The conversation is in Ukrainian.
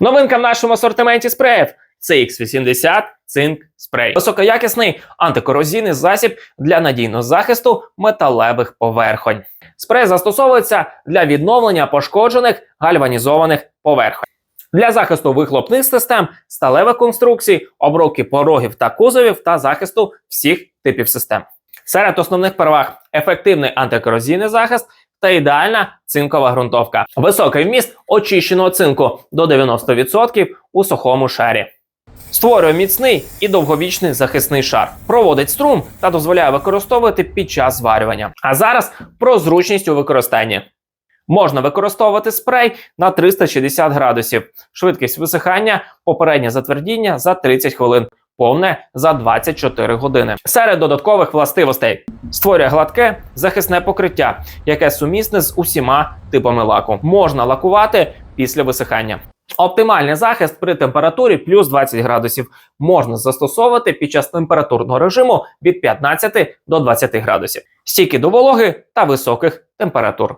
Новинка в нашому асортименті спреїв CX80 цинк спрей. Високоякісний антикорозійний засіб для надійного захисту металевих поверхонь. Спрей застосовується для відновлення пошкоджених гальванізованих поверхонь. Для захисту вихлопних систем, сталевих конструкцій, обробки порогів та кузовів та захисту всіх типів систем. Серед основних переваг ефективний антикорозійний захист та ідеальна цинкова ґрунтовка. Високий вміст очищеного цинку до 90% у сухому шарі. Створює міцний і довговічний захисний шар, проводить струм та дозволяє використовувати під час зварювання. А зараз про зручність у використанні. Можна використовувати спрей на 360 градусів, швидкість висихання, попереднє затвердіння за 30 хвилин, повне за 24 години. Серед додаткових властивостей створює гладке захисне покриття, яке сумісне з усіма типами лаку. Можна лакувати після висихання. Оптимальний захист при температурі плюс 20 градусів можна застосовувати під час температурного режиму від 15 до 20 градусів, стійки до вологи та високих температур.